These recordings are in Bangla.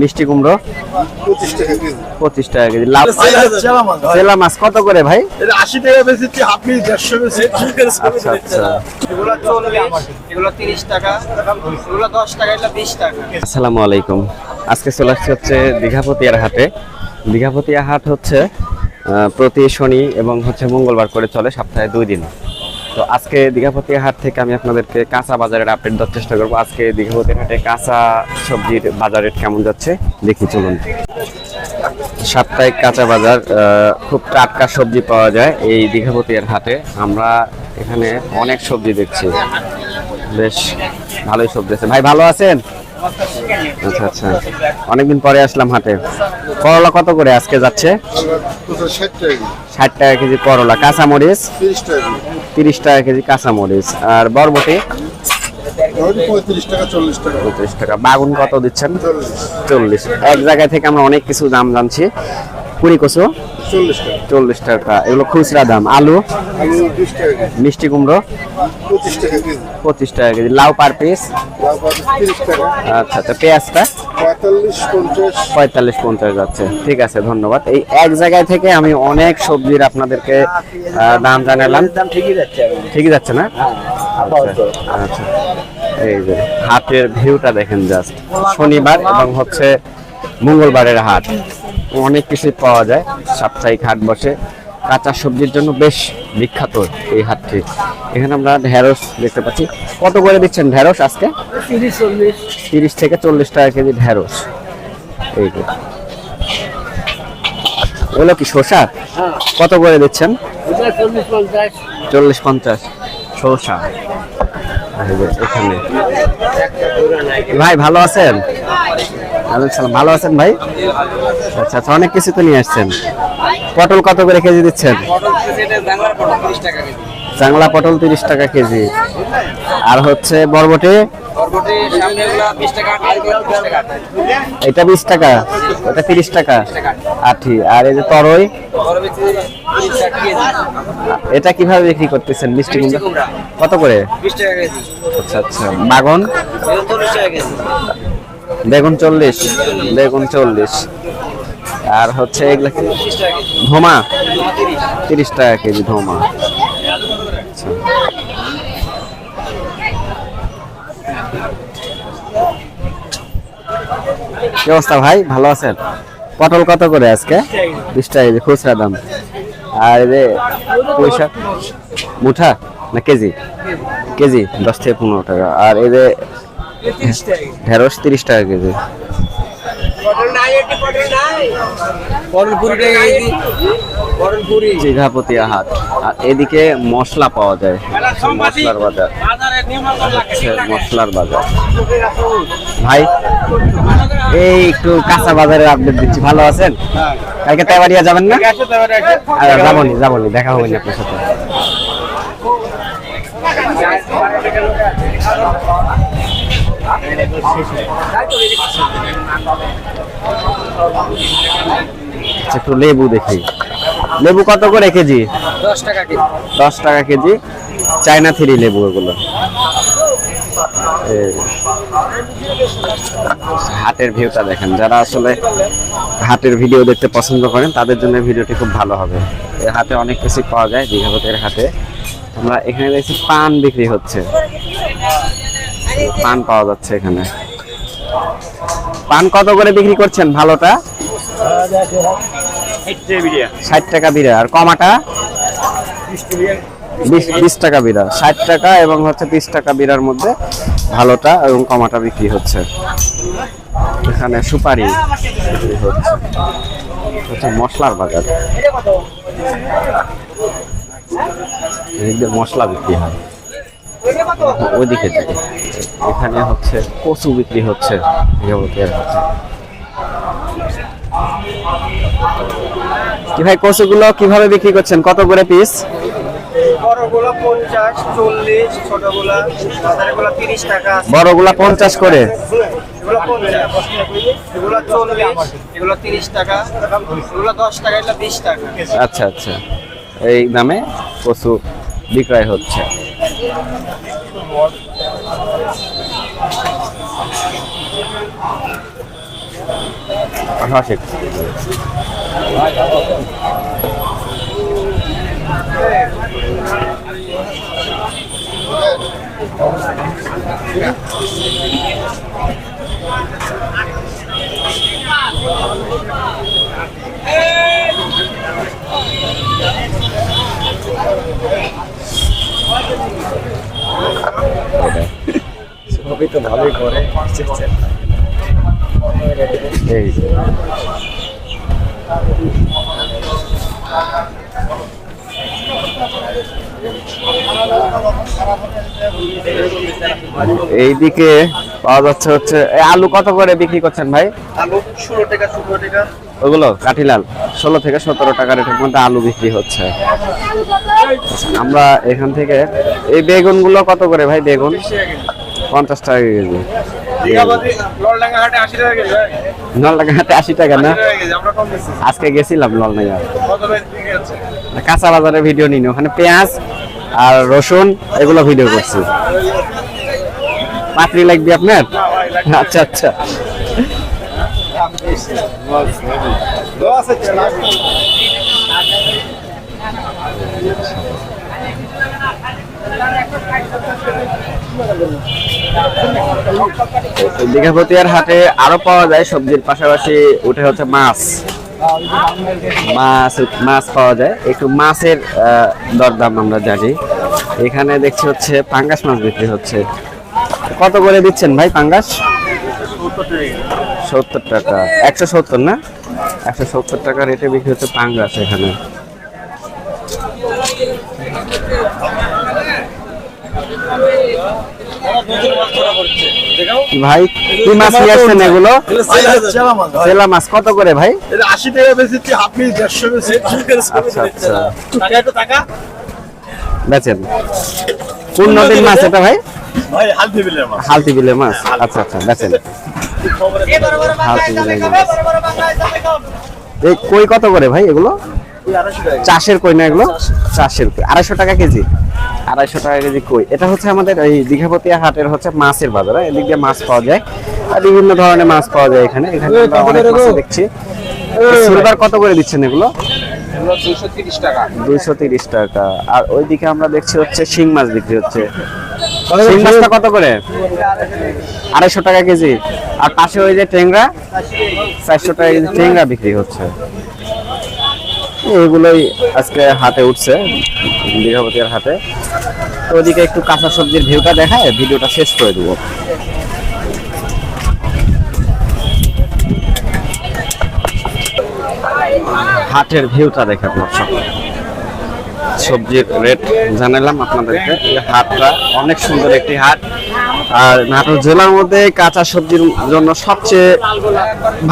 মিষ্টি কুমড়ো? পঁচিশ টাকা কেজি। পঁচিশ টাকা কেজি লাভ চেলা মাছ। কত করে ভাই? আশি টাকা বেশি আপনি দেড়শো বেশি। আচ্ছা আচ্ছা। আসসালামু আলাইকুম। আজকে চলে আসছে হচ্ছে দীঘাপতিয়ার হাটে। দীঘাপতিয়া হাট হচ্ছে প্রতি শনি এবং হচ্ছে মঙ্গলবার করে চলে সপ্তাহে দুই দিন। তো আজকে দীঘাপতি হাট থেকে আমি আপনাদেরকে কাঁচা বাজারের আপডেট দেওয়ার চেষ্টা করব। আজকে দীঘাপতি হাটে কাঁচা সবজির বাজার রেট কেমন যাচ্ছে, দেখি চলুন। সাপ্তাহিক কাঁচা বাজার খুব টাটকা সবজি পাওয়া যায় এই দীঘাপতিয়ার হাটে। আমরা এখানে অনেক সবজি দেখছি। বেশ ভালোই সবজি আছে। ভাই, ভালো আছেন? আচ্ছা আচ্ছা। অনেকদিন পরে আসলাম হাটে। করলা কত করে আজকে যাচ্ছে? ষাট টাকা কেজি করলা, কাঁচামরিচ? তিরিশ টাকা কেজি কাঁচামরিচ। আর বরবটি? বাগুন কত দিচ্ছেন? চল্লিশ। এক জায়গায় থেকে আমরা অনেক কিছু দাম জানছি। কুড়ি কচু? চল্লিশ টাকা। এগুলো খুচরা দাম। আলু? মিষ্টি কুমড়ো? পঁচিশ টাকা কেজি। লাউ পার পিস? আচ্ছা আচ্ছা পেঁয়াজটা? পঁয়তাল্লিশ পঞ্চাশ। যাচ্ছে। ঠিক আছে ধন্যবাদ। এই এক জায়গায় থেকে আমি অনেক সবজির আপনাদেরকে দাম জানালাম। দাম ঠিকই যাচ্ছে ঠিকই যাচ্ছে না? আচ্ছা আচ্ছা। এই যে হাটের ভিউটা দেখেন জাস্ট শনিবার এবং হচ্ছে মঙ্গলবারের হাট। অনেক কিছুই পাওয়া যায়। সাপ্তাহিক হাট বসে। কাঁচা সবজির জন্য বেশ বিখ্যাত এই হাটটি। এখানে আমরা ঢেঁড়স দেখতে পাচ্ছি। কত করে দিচ্ছেন ঢেঁড়স আজকে? তিরিশ থেকে চল্লিশ টাকা কেজি ঢেঁড়স। এই যে। এগুলো কি শসা? কত করে দিচ্ছেন? চল্লিশ পঞ্চাশ। শসা। এখানে। ভাই ভালো আছেন? ওয়ালাইকুম। ভালো আছেন ভাই? আচ্ছা আচ্ছা অনেক কিছু তো নিয়ে আসছেন। পটল কত করে কেজি দিচ্ছেন? চাংলা পটল তিরিশ টাকা কেজি। আর হচ্ছে বরবটি? এটা বিশ টাকা, এটা তিরিশ টাকা। আঠি আর এই যে তরই? এটা কীভাবে বিক্রি করতেছেন, মিষ্টি কুমড়া। কত করে? আচ্ছা আচ্ছা। বাগন বেগুন চল্লিশ বেগুন চল্লিশ। আর হচ্ছে এগুলা ধোমা, তিরিশ টাকা কেজি ধোমা। কি অবস্থা ভাই? ভালো আছেন? পটল কত করে আজকে? বিশ টাকা কেজি, খুচরা দাম। আর যে পয়সা মুঠা না কেজি? কেজি, দশ থেকে পনেরো টাকা। আর এই যে ঢেঁড়স তিরিশ টাকা কেজি। দীঘাপতিয়া হাট আর এদিকে মশলা পাওয়া যায়। মশলার বাজার। মশলার বাজার। ভাই এই একটু কাঁচা বাজারের আপডেট দিচ্ছি। ভালো আছেন? কালকে তেবাড়িয়া যাবেন না? আর যাবনি যাবনি। দেখা হবে না আপনার সাথে। একটু লেবু দেখি লেবু কত করে কেজি? দশ টাকা কেজি। দশ টাকা কেজি। চায়না থ্রি লেবু এগুলো। হাটের ভিউটা দেখেন। যারা আসলে হাটের ভিডিও দেখতে পছন্দ করেন তাদের জন্য ভিডিওটি খুব ভালো হবে। এই হাটে অনেক কিছু পাওয়া যায় দীঘাপতের হাটে। আমরা এখানে দেখছি পান বিক্রি হচ্ছে। পান পাওয়া যাচ্ছে এখানে। পান কত করে বিক্রি করছেন ভালোটা? ষাট টাকা বিড়া। আর কমাটা? বিশ টাকা বিড়া। ষাট টাকা এবং হচ্ছে বিশ টাকা বিড়ার মধ্যে ভালোটা এবং কমাটা বিক্রি হচ্ছে। এখানে সুপারি হচ্ছে। হচ্ছে মশলার বাজার। মশলা বিক্রি হয়। ওইদিকে যাই। এখানে হচ্ছে কচু বিক্রি হচ্ছে কি ভাই কচুগুলো কীভাবে বিক্রি করছেন? কত করে পিস বড়গুলো পঞ্চাশ চল্লিশ ছোটগুলা বাজারেগুলো তিরিশ টাকা বড়গুলা পঞ্চাশ করে? এগুলো পঞ্চাশ এগুলো চল্লিশ এগুলো তিরিশ টাকা এগুলো দশ টাকা এগুলো বিশ টাকা। আচ্ছা আচ্ছা। এই দামে কচু বিক্রয় হচ্ছে। রসিক ছবি তো ভালোই করে। এই এইদিকে পাওয়া যাচ্ছে হচ্ছে এই আলু কত করে বিক্রি করছেন ভাই? আলু ষোলো টাকা সতেরো টাকা। ওগুলো কাঠিলাল ষোলো থেকে সতেরো টাকা রেটের মধ্যে আলু বিক্রি হচ্ছে। আমরা এখান থেকে এই বেগুনগুলো কত করে ভাই বেগুন? পঞ্চাশ টাকা কেজি। লড়ডাঙ্গা আশি টাকা না। আজকে গেছিলাম নলডাঙ্গা? কাঁচা বাজারে ভিডিও নিন ওখানে পেঁয়াজ আর রসুন এগুলো ভিডিও করছি। পাত্রি লাগবে আপনার? আচ্ছা আচ্ছা। দীঘাপতিয়ার হাটে আরও পাওয়া যায়, সবজির পাশাপাশি উঠে হচ্ছে মাছ। মাছ মাছ পাওয়া যায়। একটু মাছের দরদাম আমরা জানি। এখানে দেখছি হচ্ছে পাঙ্গাস মাছ বিক্রি হচ্ছে। কত করে দিচ্ছেন ভাই পাঙ্গাস সত্তর টাকা। একশো সত্তর না? একশো সত্তর টাকা রেটে বিক্রি হচ্ছে পাঙ্গাস এখানে। ভাই কি মাছ নিয়ে আসছেন এগুলো? মাছ। কত করে ভাই? আশি টাকা বেশি হাফ পিস দেড়শো আচ্ছা আচ্ছা। টাকা। বেচেন। কোন নদীর মাছ এটা ভাই? ভাই হালদি বিলের মাছ। হালতি বিলের মাছ? আচ্ছা আচ্ছা বেচেন হালতি বিলের মাছ। এই কই কত করে ভাই এগুলো? চাষের কই না এগুলো? চাষের। কই। আড়াইশো টাকা কেজি? আড়াইশো টাকা কেজি কই? এটা হচ্ছে আমাদের এই দীঘাপতিয়া হাটের হচ্ছে মাছের বাজার হ্যাঁ? এদিক দিয়ে মাছ পাওয়া যায়। আর বিভিন্ন ধরনের মাছ পাওয়া যায় এখানে। এখানে অনেক মাছ দেখছি। সিলভার কত করে দিচ্ছেন এগুলো? এগুলো দুইশো টাকা। দুইশো তিরিশ টাকা। আর ওইদিকে আমরা দেখছি হচ্ছে শিং মাছ বিক্রি হচ্ছে। শিং মাছটা কত করে? আড়াইশো টাকা কেজি। আর পাশে ওই যে টেংরা চারশো টাকা কেজি টেংরা বিক্রি হচ্ছে। এগুলোই আজকে হাটে উঠছে দীঘাপতির হাটে তো ওদিকে একটু কাঁচা সবজির ভিউটা দেখায় ভিডিওটা শেষ করে দেবো। হাটের ভিউটা দেখেন দর্শক। সবজির রেট জানালাম আপনাদেরকে। এই হাটটা অনেক সুন্দর একটি হাট। আর নাটোর জেলার মধ্যে কাঁচা সবজির জন্য সবচেয়ে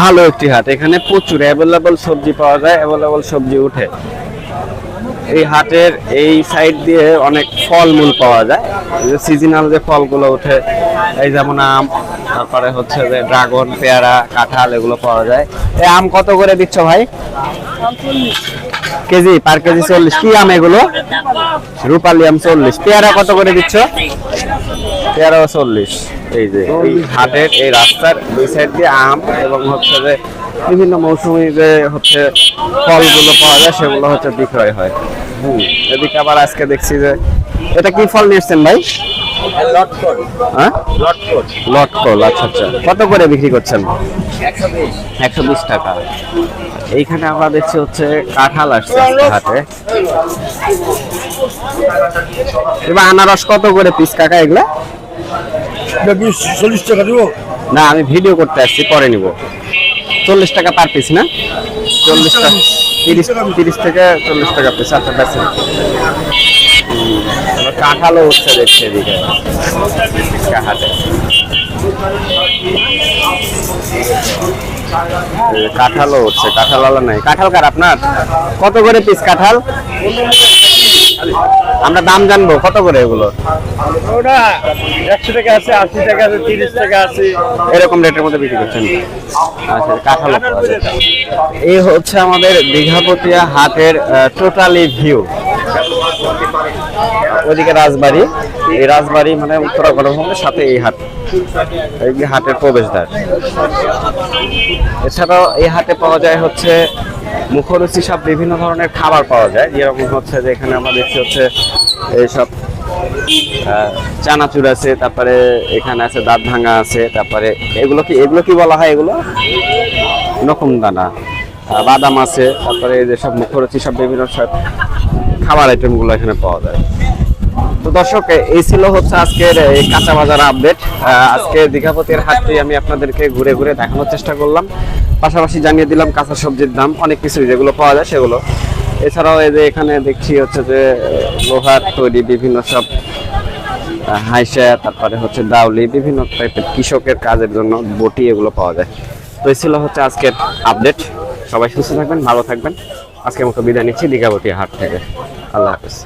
ভালো একটি হাট। এখানে প্রচুর অ্যাভেলেবল সবজি পাওয়া যায় অ্যাভেলেবল সবজি উঠে। এই হাটের এই সাইড দিয়ে অনেক ফলমূল পাওয়া যায়। সিজনাল যে ফলগুলো ওঠে এই যেমন আম, তারপরে হচ্ছে যে ড্রাগন পেয়ারা, কাঁঠাল, এগুলো পাওয়া যায়। এই আম কত করে দিচ্ছ ভাই? কেজি পার কেজি চল্লিশ। কি আম এগুলো? রূপালি আম চল্লিশ। পেয়ারা কত করে দিচ্ছ? পেয়ারাও চল্লিশ। এই যে এই হাটের এই রাস্তার দুই সাইড দিয়ে আম এবং হচ্ছে যে বিভিন্ন মৌসুমি যে হচ্ছে ফলগুলো পাওয়া যায় সেগুলো হচ্ছে বিক্রয় হয়। হুম এদিকে আবার আজকে দেখছি যে এটা কি ফল নিয়েছেন ভাই? হ্যাঁ? লটকল। আচ্ছা আচ্ছা। কত করে বিক্রি করছেন? একশো বিশ। টাকা। এইখানে আমরা দেখছি হচ্ছে কাঁঠাল আসছে হাটে। এবার আনারস কত করে পিস কাকা এগুলা? চল্লিশ টাকা দিব। না আমি ভিডিও করতে আসছি পরে নিব। চল্লিশ টাকা পার পিস না? চল্লিশ টাকা। তিরিশ তিরিশ থেকে চল্লিশ টাকা পিস আচ্ছা বেছে কাঁঠালও হচ্ছে দেখছি এদিকে। কাঁঠালে। কাঁঠালও উঠছে কাঁঠাল আলা নাই। কাঁঠাল কার আপনার? কত করে পিস কাঁঠাল? আমরা দাম জানব কত করে এগুলো? ওটা একশো টাকা আছে আশি টাকা আছে তিরিশ টাকা আছে। এরকম রেটের মধ্যে বিক্রি করছেন? আচ্ছা কাঁঠাল এই হচ্ছে আমাদের দীঘাপতিয়া হাটের টোটালি ভিউ ওদিকে রাজবাড়ি। এই রাজবাড়ি মানে উত্তরা গণভবনের সাথে এই হাট। এই হাটের প্রবেশদ্বার। এছাড়াও এই হাটে পাওয়া যায় হচ্ছে মুখরুচি সব বিভিন্ন ধরনের খাবার পাওয়া যায়। যেরকম হচ্ছে যে এখানে আমরা দেখছি হচ্ছে এইসব চানাচুর আছে, তারপরে এখানে আছে দাঁত ভাঙা আছে, তারপরে এগুলো কি এগুলো কি বলা হয় এগুলো? নকুম দানা বাদাম আছে, তারপরে এই যে সব মুখরুচি সব বিভিন্ন সব খাবার আইটেমগুলো এখানে পাওয়া যায়। দর্শক, এই ছিল হচ্ছে আজকের কাঁচা বাজার আপডেট আজকে দীঘাপতির হাটটি আমি আপনাদেরকে ঘুরে ঘুরে দেখানোর চেষ্টা করলাম। পাশাপাশি জানিয়ে দিলাম কাঁচা সবজির দাম, অনেক কিছু যেগুলো পাওয়া যায় সেগুলো। এছাড়াও এই যে এখানে দেখছি হচ্ছে যে, লোহার তৈরি বিভিন্ন সব হাইসা, তারপরে হচ্ছে দাউলি বিভিন্ন টাইপের কৃষকের কাজের জন্য বটি এগুলো পাওয়া যায়। তো এই ছিল হচ্ছে আজকের আপডেট সবাই সুস্থ থাকবেন, ভালো থাকবেন। আজকের মতো বিদায় নিচ্ছি দীঘাবতী হাট থেকে। আল্লাহ হাফিজ।